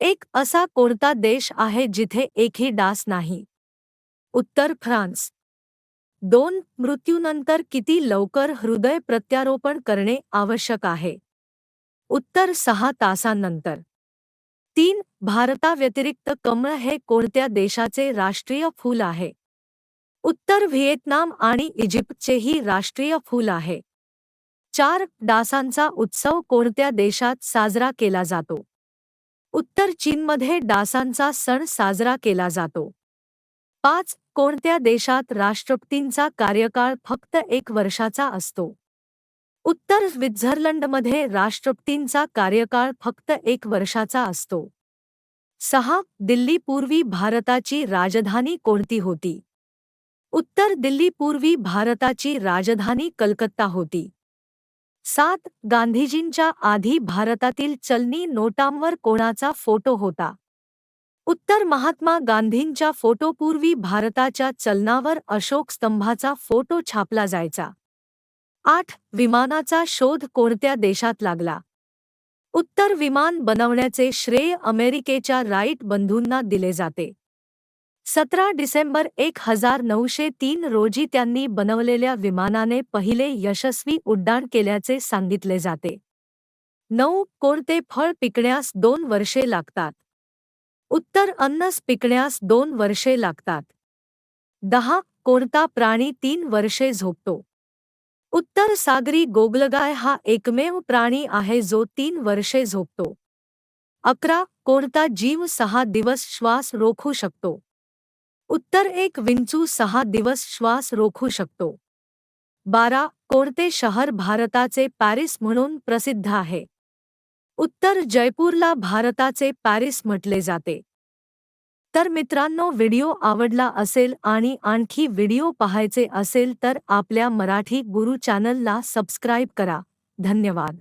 एक असा कोणता देश आहे जिथे एकही डास नाही? उत्तर फ्रान्स. दोन मृत्यूनंतर किती लवकर हृदय प्रत्यारोपण करणे आवश्यक आहे? उत्तर सहा तासांनंतर. तीन भारताव्यतिरिक्त कमळ हे कोणत्या देशाचे राष्ट्रीय फूल आहे? उत्तर व्हिएतनाम आणि इजिप्तचेही राष्ट्रीय फूल आहे. चार डासांचा उत्सव कोणत्या देशात साजरा केला जातो? उत्तर चीनमध्ये डासांचा सण साजरा केला जातो. पाच कोणत्या देशात राष्ट्रपतींचा कार्यकाळ फक्त एक वर्षाचा असतो? उत्तर स्वित्झर्लंडमध्ये राष्ट्रपतींचा कार्यकाळ फक्त एक वर्षाचा असतो. सहा दिल्ली पूर्वी भारताची राजधानी कोणती होती? उत्तर दिल्ली पूर्वी भारताची राजधानी कलकत्ता होती. सात गांधीजींच्या आधी भारतातील चलनी नोटांवर कोणाचा फोटो होता? उत्तर महात्मा गांधींच्या फोटोपूर्वी भारताच्या चलनावर अशोक स्तंभाचा फोटो छापला जायचा. आठ विमानाचा शोध कोणत्या देशात लागला? उत्तर विमान बनवण्याचे श्रेय अमेरिकेच्या राईट बंधूंना दिले जाते. सतरा डिसेंबर एक हजार नऊशे तीन रोजी त्यांनी बनवलेल्या विमानाने पहिले यशस्वी उड्डाण केल्याचे सांगितले जाते. नऊ कोणते फळ पिकण्यास दोन वर्षे लागतात. उत्तर अन्नस पिकण्यास दोन वर्षे लागतात. दहा कोणता प्राणी तीन वर्षे झोपतो. उत्तर सागरी गोगलगाय हा एकमेव प्राणी आहे जो तीन वर्षे झोपतो. अकरा कोणता जीव सहा दिवस श्वास रोखू शकतो. उत्तर एक विंचू सहा दिवस श्वास रोखू शकतो. बारा कोणते शहर भारताचे पॅरिस म्हणून प्रसिद्ध आहे? उत्तर जयपूरला भारताचे पॅरिस म्हटले जाते. तर मित्रांनो व्हिडिओ आवडला असेल आणि आणखी व्हिडिओ पाहायचे असेल तर आपल्या मराठी गुरु चॅनलला सबस्क्राईब करा. धन्यवाद.